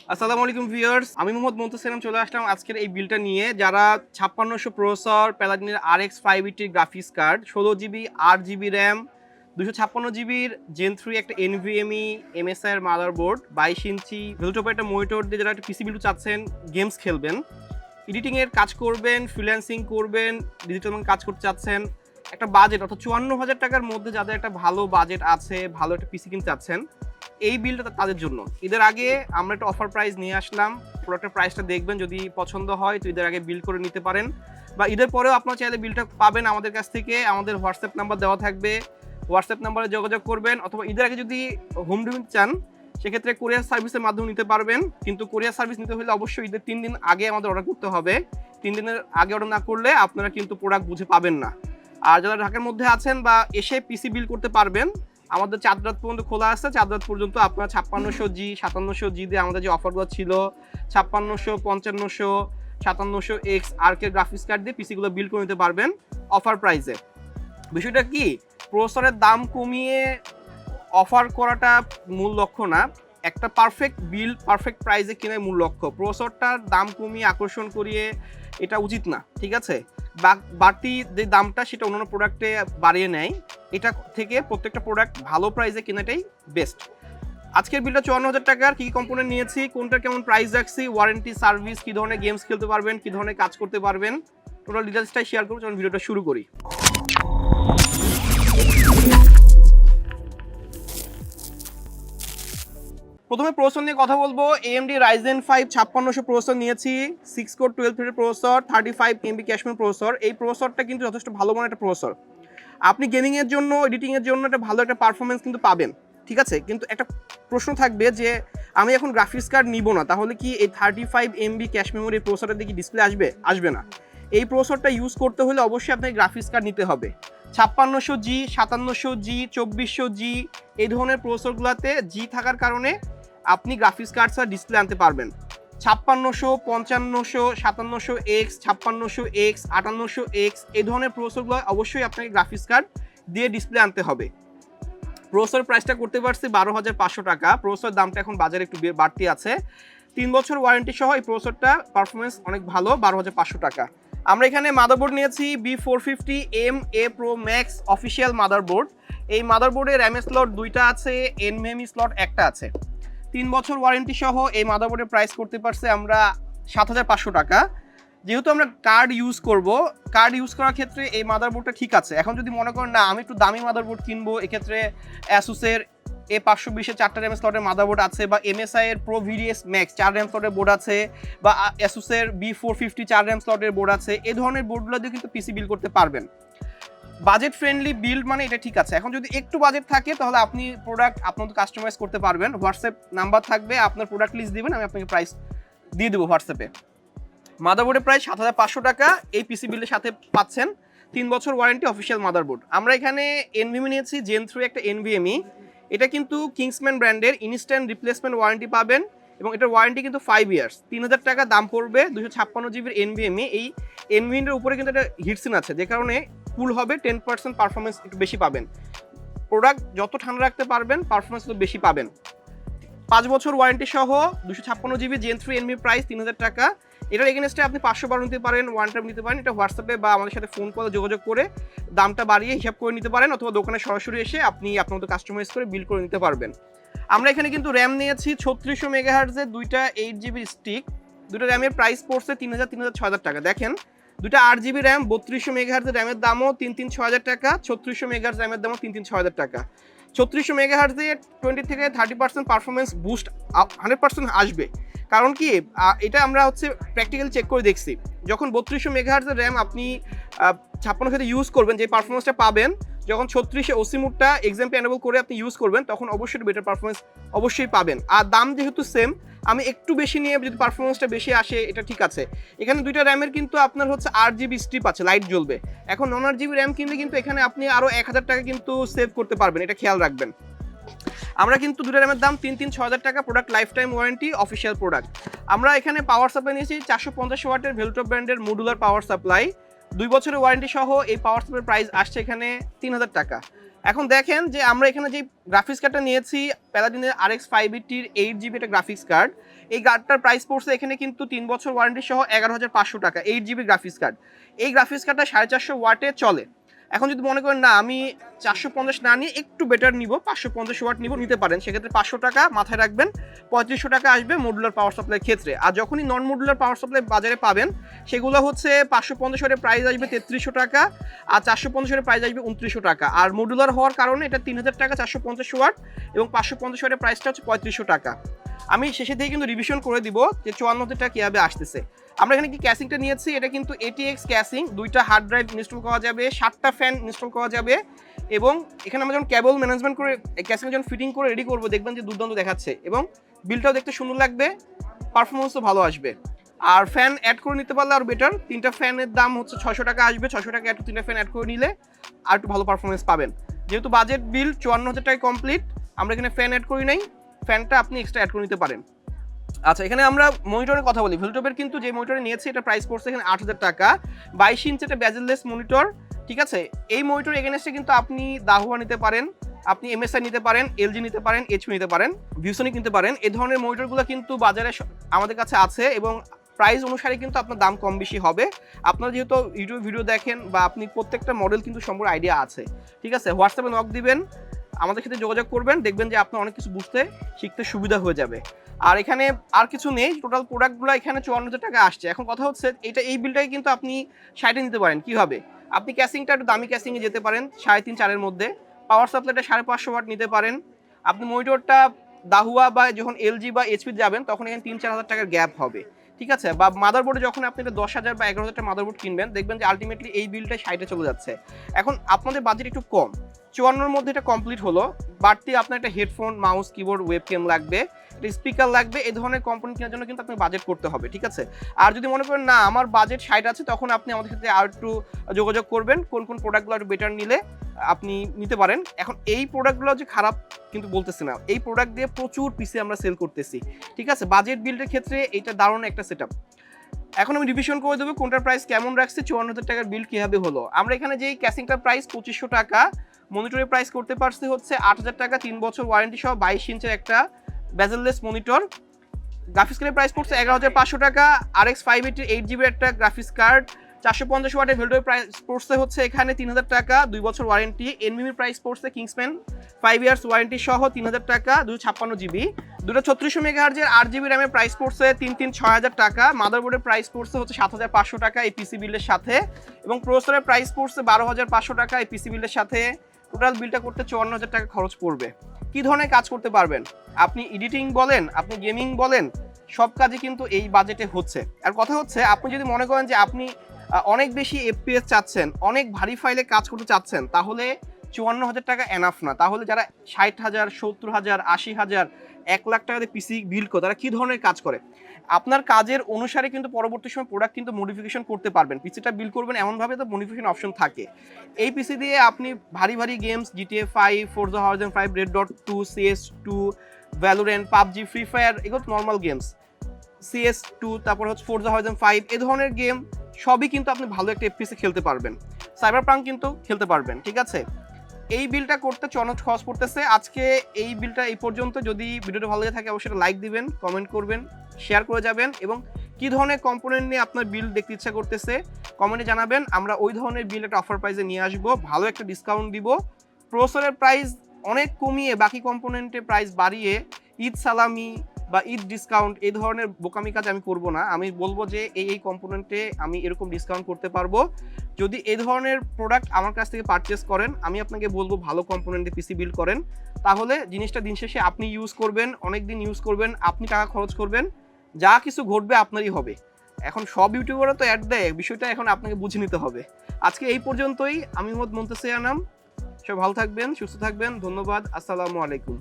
আসসালামু আলাইকুম ভিউয়ার্স, আমি মোহাম্মদ মুন্তাসিরাম চলে আসলাম আজকের এই বিলটা নিয়ে। যারা ছাপ্পান্নশো প্রসেসর প্যালাডিনের আর এক্স ফাইভ এইটির গ্রাফিক্স কার্ড ষোলো জিবি আট জিবি র্যাম, দুশো ছাপ্পান্ন জিবির জেন থ্রি একটা এনভিএমই এর মাদার বোর্ড বাইশ ইঞ্চি ভেলটোপে একটা মনিটর দিয়ে যারা একটা পিসি বিল্ড চাচ্ছেন গেমস খেলবেন। এডিটিংয়ের কাজ করবেন ফ্রিল্যান্সিং করবেন ডিজিটাল কাজ করতে চাচ্ছেন, একটা বাজেট অর্থাৎ চুয়ান্ন হাজার টাকার মধ্যে যাদের একটা ভালো বাজেট আছে, ভালো একটা পিসি কিনতে চাচ্ছেন এই বিলটা তাদের জন্য। ঈদের আগে আমরা একটা অফার প্রাইস নিয়ে আসলাম। প্রোডাক্টের প্রাইসটা দেখবেন যদি পছন্দ হয়, তো ঈদের আগে বিল করে নিতে পারেন। বা ঈদের পরেও আপনারা চাইলে বিলটা পাবেন আমাদের কাছ থেকে। আমাদের হোয়াটসঅ্যাপ নাম্বার দেওয়া থাকবে। হোয়াটসঅ্যাপ নাম্বারে যোগাযোগ করবেন। অথবা ঈদের আগে যদি হোম ডেলিভারি চান, সেক্ষেত্রে কোরিয়ার সার্ভিসের মাধ্যমে নিতে পারবেন। কিন্তু কোরিয়ার সার্ভিস নিতে হলে অবশ্যই ঈদের তিন দিন আগে আমাদের অর্ডার করতে হবে। তিন দিনের আগে অর্ডার না করলে আপনারা কিন্তু প্রোডাক্ট বুঝে পাবেন না। আর যারা ঢাকার মধ্যে আছেন বা এসে পিসি বিল করতে পারবেন আমাদের চার রাত পর্যন্ত খোলা আছে। চার রাত পর্যন্ত আপনার ছাপ্পান্নশো জি, সাতান্নশো জি দিয়ে আমাদের যে অফারগুলো ছিল, ছাপ্পান্নশো, পঞ্চান্নশো, সাতান্নশো এক্স আর্কের গ্রাফিক্স কার্ড দিয়ে পিসিগুলো বিল করে নিতে পারবেন অফার প্রাইসে বিষয়টা কি? প্রসেসরের দাম কমিয়ে অফার করাটা মূল লক্ষ্য না। একটা পারফেক্ট বিল পারফেক্ট প্রাইসে কেনার মূল লক্ষ্য। প্রসেসরটার দাম কমিয়ে আকর্ষণ করিয়ে এটা উচিত না, ঠিক আছে? বাড়তি যে দামটা সেটা অন্যান্য প্রোডাক্টে বাড়িয়ে নেয়, এটা থেকে প্রত্যেকটা প্রোডাক্ট ভালো প্রাইসে কেনাটাই বেস্ট আজকের বিলটা চুয়ান্ন হাজার টাকার, কী কম্পোনেন্ট নিয়েছি, কোনটা কেমন প্রাইস রাখছি ওয়ারেন্টি সার্ভিস কী ধরনের গেমস খেলতে পারবেন, কী ধরনের কাজ করতে পারবেন টোটাল ডিটেলসটাই শেয়ার করব, চলুন ভিডিওটা শুরু করি। প্রথমে প্রসেসর নিয়ে কথা বলব। এএমডি রাইজেন ফাইভ ছাপ্পান্নশো প্রসেসর নিয়েছি six core twelve thread processor thirty five MB ক্যাশমের processor এই প্রসেসরটা কিন্তু যথেষ্ট ভালো মানের একটা প্রসেসর আপনি গেমিংয়ের জন্য এডিটিংয়ের জন্য একটা ভালো একটা পারফরমেন্স কিন্তু পাবেন, ঠিক আছে? কিন্তু একটা প্রশ্ন থাকবে যে, আমি এখন গ্রাফিক্স কার্ড নিব না, তাহলে কি এই thirty five MB cache memory প্রসেসরের দিকে ডিসপ্লে আসবে? আসবে না। এই প্রসেসরটা ইউজ করতে হলে অবশ্যই আপনাকে গ্রাফিক্স কার্ড নিতে হবে। ছাপ্পান্নশো জি সাতান্নশো জি চব্বিশশো জি এই ধরনের প্রসেসরগুলোতে জি থাকার কারণে আপনি গ্রাফিক্স কার্ড ছাড়া ডিসপ্লে আনতে পারবেন। ছাপ্পান্নশো, পঞ্চান্নশো, সাতান্নশো এক্স ছাপ্পান্নশো এক্স আটান্নশো এক্স এই ধরনের প্রসেসরগুলো অবশ্যই আপনাকে গ্রাফিক্স কার্ড দিয়ে ডিসপ্লে আনতে হবে। প্রসেসর প্রাইসটা করতে পারছি বারো হাজার পাঁচশো টাকা। প্রসেসর দামটা এখন বাজারে একটু বাড়তি আছে। তিন বছর ওয়ারেন্টি সহ এই প্রসেসরটা পারফরমেন্স অনেক ভালো, বারো হাজার পাঁচশো টাকা। আমরা এখানে মাদারবোর্ড নিয়েছি B four fifty M A pro max official motherboard এই মাদারবোর্ডে র্যাম স্লট দুইটা আছে এনএমই স্লট একটা আছে। তিন বছর ওয়ারেন্টি সহ এই মাদারবোর্ডের প্রাইস করতে পারছে আমরা সাত হাজার পাঁচশো টাকা। যেহেতু আমরা কার্ড ইউজ করব কার্ড ইউজ করার ক্ষেত্রে এই মাদারবোর্ডটা ঠিক আছে। এখন যদি মনে করেন, না, আমি একটু দামি মাদারবোর্ড কিনবো, এক্ষেত্রে অ্যাসুসের এ পাঁচশো বিশে চারটা র্যাম স্লটের মাদারবোর্ড আছে বা এমএসআই এর প্রো ভিডিএস ম্যাক্স চার র্যাম স্লটের বোর্ড আছে বা অ্যাসুসের বি ফোর ফিফটি চার র্যাম স্লটের বোর্ড আছে। এই ধরনের বোর্ডগুলো দিয়ে কিন্তু পিসি বিল করতে পারবেন। বাজেট ফ্রেন্ডলি বিল্ড মানে এটা ঠিক আছে। এখন যদি একটু বাজেট থাকে, তাহলে আপনি প্রোডাক্ট আপনার কাস্টমাইজ করতে পারবেন। হোয়াটসঅ্যাপ নাম্বার থাকবে, আপনার প্রোডাক্ট লিস্ট দিবেন, আমি আপনাকে প্রাইস দিয়ে দেবো হোয়াটসঅ্যাপে মাদারবোর্ডের প্রায় সাত হাজার পাঁচশো টাকা, এই পিসি বিলের সাথে পাচ্ছেন। তিন বছর ওয়ারেন্টি অফিসিয়াল মাদারবোর্ড আমরা এখানে এনভিএমি নিয়েছি জেন থ্রি একটা এনভিএমই এটা কিন্তু কিংসম্যান ব্র্যান্ডের ইনস্ট্যান্ট রিপ্লেসমেন্ট ওয়ারেন্টি পাবেন এবং এটার ওয়ারেন্টি কিন্তু ফাইভ ইয়ার্স তিন হাজার টাকা দাম পড়বে, দুশো ছাপ্পান্ন জিবির এনভিএমই এই এনভিএমের উপরে কিন্তু একটা হিটসিন আছে, যে কারণে কুল হবে টেন পার্সেন্ট পারফরমেন্স একটু বেশি পাবেন। প্রোডাক্ট যত ঠান্ডা রাখতে পারবেন পারফরমেন্স তত বেশি পাবেন। পাঁচ বছর ওয়ারেন্টি সহ দুশো ছাপ্পান্ন GB Gen three NB price তিন হাজার টাকা। এটার এগেনস্টে আপনি পাঁচশো বারো নিতে পারেন ওয়ান টাইম নিতে পারেন। এটা হোয়াটসঅ্যাপে বা আমাদের সাথে ফোন করে যোগাযোগ করে দামটা বাড়িয়ে হিসাব করে নিতে পারেন অথবা দোকানে সরাসরি এসে আপনি আপনার মতো কাস্টমাইজ করে বিল করে নিতে পারবেন। আমরা এখানে কিন্তু র্যাম নিয়েছি ছত্রিশশো মেগাহার্জের দুইটা এইট জিবি স্টিক দুটো র্যামের প্রাইস পড়ছে তিন হাজার তিন হাজার, ছয় হাজার টাকা। দেখেন দুটা আট জিবি র্যাম, বত্রিশশো মেগাহার্জ র্যামের দামও তিন তিন ছ হাজার টাকা, ছত্রিশশো মেগাহার্জ র্যামের দামও তিন তিন ছ হাজার টাকা। ছত্রিশশো মেগাহার্জে টোয়েন্টি থেকে thirty percent performance boost hundred percent আসবে। কারণ কি এটা আমরা হচ্ছে প্র্যাকটিক্যাল চেক করে দেখছি। যখন বত্রিশশো মেগাহার্জের র্যাম আপনি ছাপ্পান্ন ক্ষেত্রে ইউজ করবেন, যে পারফরমেন্সটা পাবেন, যখন ছত্রিশে ওসি মুডটা এক্সাম্পল এনেবল করে আপনি ইউজ করবেন, তখন অবশ্যই বেটার পারফরমেন্স অবশ্যই পাবেন। আর দাম যেহেতু সেম আমি একটু বেশি নিয়ে যদি পারফরমেন্সটা বেশি আসে, এটা ঠিক আছে। এখানে দুইটা র্যামের কিন্তু আপনার হচ্ছে আট জিবি স্ট্রিপ আছে লাইট জ্বলবে। এখন নন আট জিবি র্যাম কিনলে কিন্তু এখানে আপনি আরও এক হাজার টাকা কিন্তু সেভ করতে পারবেন, এটা খেয়াল রাখবেন। আমরা কিন্তু দুটো র্যামের দাম তিন তিন, ছ হাজার টাকা product lifetime warranty official product আমরা এখানে পাওয়ার সাপ্লাই নিয়েছি চারশো পঞ্চাশ ওয়াটের ভেলটো ব্র্যান্ডের মডুলার পাওয়ার সাপ্লাই দুই বছরের ওয়ারেন্টি সহ এই পাওয়ার সাপ্লাইয়ের প্রাইস আসছে এখানে তিন হাজার টাকা। এখন দেখেন যে আমরা এখানে যে গ্রাফিক্স কার্ডটা নিয়েছি প্যালাডিনের আর এক্স ফাইভ এইটির এইট জিবি একটা গ্রাফিক্স কার্ড এই কার্ডটার প্রাইস পড়ছে এখানে কিন্তু তিন বছর ওয়ারেন্টি সহ এগারো হাজার পাঁচশো টাকা এইট জিবি গ্রাফিক্স কার্ড এই গ্রাফিক্স কার্ডটা সাড়ে চারশো ওয়াটে চলে। এখন যদি মনে করেন, না, আমি চারশো পঞ্চাশ না নিয়ে একটু বেটার নিব, পাঁচশো পঞ্চাশ ওয়াট নিব, নিতে পারেন। সেক্ষেত্রে পাঁচশো টাকা মাথায় রাখবেন, পঁয়ত্রিশশো টাকা আসবে মডুলার পাওয়ার সাপ্লাইয়ের ক্ষেত্রে। আর যখনই নন মডুলার পাওয়ার সাপ্লাই বাজারে পাবেন, সেগুলো হচ্ছে পাঁচশো পঞ্চাশ ওয়াটের প্রাইস আসবে তেত্রিশশো টাকা, আর চারশো পঞ্চাশ ওয়াটের প্রাইস আসবে উনত্রিশশো টাকা। আর মডুলার হওয়ার কারণে এটা তিন হাজার টাকা চারশো পঞ্চাশ ওয়াট এবং পাঁচশো পঞ্চাশ ওয়াটের প্রাইসটা হচ্ছে পঁয়ত্রিশশো টাকা। আমি শেষে থেকে কিন্তু রিভিশন করে দিব যে চুয়ান্ন হাজার টাকা কীভাবে আসতেছে। আমরা এখানে কি ক্যাসিংটা নিয়েছি? এটা কিন্তু এটিএক্স ক্যাসিং দুইটা হার্ড ড্রাইভ ইনস্টল করা যাবে, সাতটা ফ্যান ইনস্টল করা যাবে এবং এখানে আমরা যখন কেবল ম্যানেজমেন্ট করে ক্যাসিং যখন ফিটিং করে রেডি করব, দেখবেন যে দুর্দান্ত দেখাচ্ছে এবং বিলটাও দেখতে সুন্দর লাগবে পারফরমেন্সও ভালো আসবে। আর ফ্যান অ্যাড করে নিতে পারলে আর বেটার তিনটা ফ্যানের দাম হচ্ছে ছশো টাকা আসবে ছশো টাকা একটু তিনটা ফ্যান অ্যাড করে নিলে আর একটু ভালো পারফরমেন্স পাবেন। যেহেতু বাজেট বিল চুয়ান্ন হাজার টাকায় কমপ্লিট আমরা এখানে ফ্যান অ্যাড করি নাই ফ্যানটা আপনি এক্সট্রা অ্যাড করে নিতে পারেন। আচ্ছা এখানে আমরা মনিটরের কথা বলি। ভিলটপের কিন্তু যে মনিটরে নিয়েছে, এটা প্রাইস পড়ছে এখানে আট হাজার টাকা। বাইশ ইঞ্চ এটা ব্যাজেললেস মনিটর ঠিক আছে? এই মনিটর এগেনস্টে কিন্তু আপনি দাহুয়া নিতে পারেন, আপনি এমএসআই নিতে পারেন এলজি নিতে পারেন এইচপি নিতে পারেন ভিউসনিক নিতে পারেন। এই ধরনের মনিটরগুলো কিন্তু বাজারে আমাদের কাছে আছে এবং প্রাইস অনুসারে কিন্তু আপনার দাম কম বেশি হবে। আপনারা যেহেতু ইউটিউব ভিডিও দেখেন বা আপনি প্রত্যেকটা মডেল কিন্তু সম্পূর্ণ আইডিয়া আছে। ঠিক আছে? হোয়াটসঅ্যাপে নক দিবেন আমাদের সাথে যোগাযোগ করবেন, দেখবেন যে আপনার অনেক কিছু বুঝতে, শিখতে সুবিধা হয়ে যাবে। আর এখানে আর কিছু নেই টোটাল প্রোডাক্টগুলো এখানে চুয়ান্ন হাজার টাকা আসছে। এখন কথা হচ্ছে, এটা এই বিলটাকে কিন্তু আপনি সাইডে নিতে পারেন। কীভাবে আপনি ক্যাসিংটা একটু দামি ক্যাসিংয়ে যেতে পারেন, সাড়ে তিন, চারের মধ্যে। পাওয়ার সাপ্লাইটা সাড়ে পাঁচশো ওয়াট নিতে পারেন। আপনি মনিটরটা দাহুয়া বা যখন এলজি বা এইচপি যাবেন, তখন এখানে তিন, চার হাজার টাকার গ্যাপ হবে। ঠিক আছে? বা মাদারবোর্ডে যখন আপনি এটা দশ হাজার বা এগারো হাজার মাদারবোর্ড কিনবেন, দেখবেন যে আলটিমেটলি এই বিলটা সাইডে চলে যাচ্ছে। এখন আপনাদের বাজেট একটু কম। চুয়ান্নর মধ্যে এটা কমপ্লিট হলো, বাড়তি আপনার একটা হেডফোন মাউস কিবোর্ড ওয়েবক্যাম লাগবে। স্পিকার লাগবে, এই ধরনের কম্পোনেন্ট কেনার জন্য কিন্তু আপনাকে বাজেট করতে হবে, ঠিক আছে? আর যদি মনে করেন, না, আমার বাজেট ষাট আছে, তখন আপনি আমাদের সাথে আর একটু যোগাযোগ করবেন, কোন কোন প্রোডাক্টগুলো একটু বেটার নিলে আপনি নিতে পারেন। এখন এই প্রোডাক্টগুলো যে খারাপ কিন্তু বলতেছি না, এই প্রোডাক্ট দিয়ে প্রচুর পিসে আমরা সেল করতেছি, ঠিক আছে? বাজেট বিল্ডের ক্ষেত্রে এটা দারুণ একটা সেট এখন আমি রিভিশন করে দেবো, কোনটার প্রাইস কেমন রাখছে চুয়ান্ন হাজার টাকার বিল কীভাবে হলো? আমরা এখানে যেই ক্যাসিংটার প্রাইস পঁচিশশো টাকা মনিটরের প্রাইস করতে পারছি হচ্ছে আট হাজার টাকা, তিন বছর ওয়ারেন্টি সহ বাইশ ইঞ্চের একটা বেজেললেস মনিটর গ্রাফিক্স কার্ডের প্রাইস পড়ছে এগারো হাজার পাঁচশো টাকা। আর এক্স ফাইভ এইটির এইট জিবির একটা গ্রাফিক্স কার্ড চারশো পঞ্চাশ ওয়াটের ভেল্টোর প্রাইস পড়ছে হচ্ছে এখানে তিন হাজার টাকা। দুই বছর ওয়ারেন্টি এনমিমির প্রাইস পড়ছে কিংসম্যান ফাইভ ইয়ার্স ওয়ারেন্টি সহ তিন হাজার টাকা, দুশো ছাপ্পান্ন জিবি দুটো ছত্রিশশো মেগাহার্জের আট জিবি র্যামের প্রাইস পড়ছে তিন তিন ছয় হাজার টাকা। মাদারবোর্ডের প্রাইস পড়ছে হচ্ছে সাত হাজার পাঁচশো টাকা এই পিসি বিলের সাথে। এবং প্রসেসরের প্রাইস পড়ছে বারো হাজার পাঁচশো টাকা এই পিসি বিলের সাথে। টোটাল বিলটা করতে চুয়ান্ন হাজার টাকা খরচ পড়বে। কি ধরনের কাজ করতে পারবেন? আপনি এডিটিং বলেন, আপনি গেমিং বলেন, সব কাজই কিন্তু এই বাজেটে হচ্ছে। আর কথা হচ্ছে, আপনি যদি মনে করেন যে আপনি অনেক বেশি এফপিএস চাচ্ছেন, অনেক ভারী ফাইলে কাজ করতে চাচ্ছেন, তাহলে চুয়ান্ন হাজার টাকা এনাফ না। তাহলে যারা ষাট হাজার, সত্তর হাজার, আশি হাজার, এক লাখ টাকাতে পিসি বিল করে, তারা কী ধরনের কাজ করে? আপনার কাজের অনুসারে কিন্তু পরবর্তী সময় প্রোডাক্ট কিন্তু মডিফিকেশন করতে পারবেন। পিসিটা বিল করবেন, এমনভাবে তো মডিফিকেশন অপশন থাকে। এই পিসি দিয়ে আপনি ভারী ভারী games GTA five Forza Horizon five Red Dead two CS two Valorant PUBG free fire এগুলো নর্মাল গেমস সিএস টু তারপর হচ্ছে ফোরজা হাউজেন ফাইভ এ ধরনের গেম সবই কিন্তু আপনি ভালো একটা এফপিসি খেলতে পারবেন। সাইবার প্রাং কিন্তু খেলতে পারবেন, ঠিক আছে? এই বিলটা করতে চনজ খরচ পড়তেছে। আজকে এই বিলটা এই পর্যন্ত যদি ভিডিওটা ভালো লেগে থাকে, অবশ্যই লাইক দিবেন কমেন্ট করবেন শেয়ার করে যাবেন এবং কি ধরনের কম্পোনেন্ট নিয়ে আপনার বিল দেখতে ইচ্ছা করতেছে কমেন্টে জানাবেন। আমরা ওই ধরনের বিল একটা অফার প্রাইসে নিয়ে আসব, ভালো একটা ডিসকাউন্ট দিব। প্রসেসরের প্রাইস অনেক কমিয়ে বাকি কম্পোনেন্টের প্রাইস বাড়িয়ে ঈদ সালামি বা ঈদ ডিসকাউন্ট এই ধরনের বোকামি কাজ আমি করব না। আমি বলব যে এই এই কম্পোনেন্টে আমি এরকম ডিসকাউন্ট করতে পারব। যদি এই ধরনের প্রোডাক্ট আমার কাছ থেকে পারচেস করেন, আমি আপনাকে বলব ভালো কম্পোনেন্টে পিসি বিল করেন। তাহলে জিনিসটা দিন শেষে আপনি ইউজ করবেন অনেক দিন ইউজ করবেন, আপনি টাকা খরচ করবেন, যা কিছু ঘটবে আপনারই হবে। এখন সব ইউটিউবারও তো অ্যাড দেয়, বিষয়টা এখন আপনাকে বুঝে নিতে হবে। আজকে এই পর্যন্তই, আমি মোহাম্মদ মন্তেসিয়া নাম সব ভালো থাকবেন, সুস্থ থাকবেন, ধন্যবাদ, আসসালামু আলাইকুম।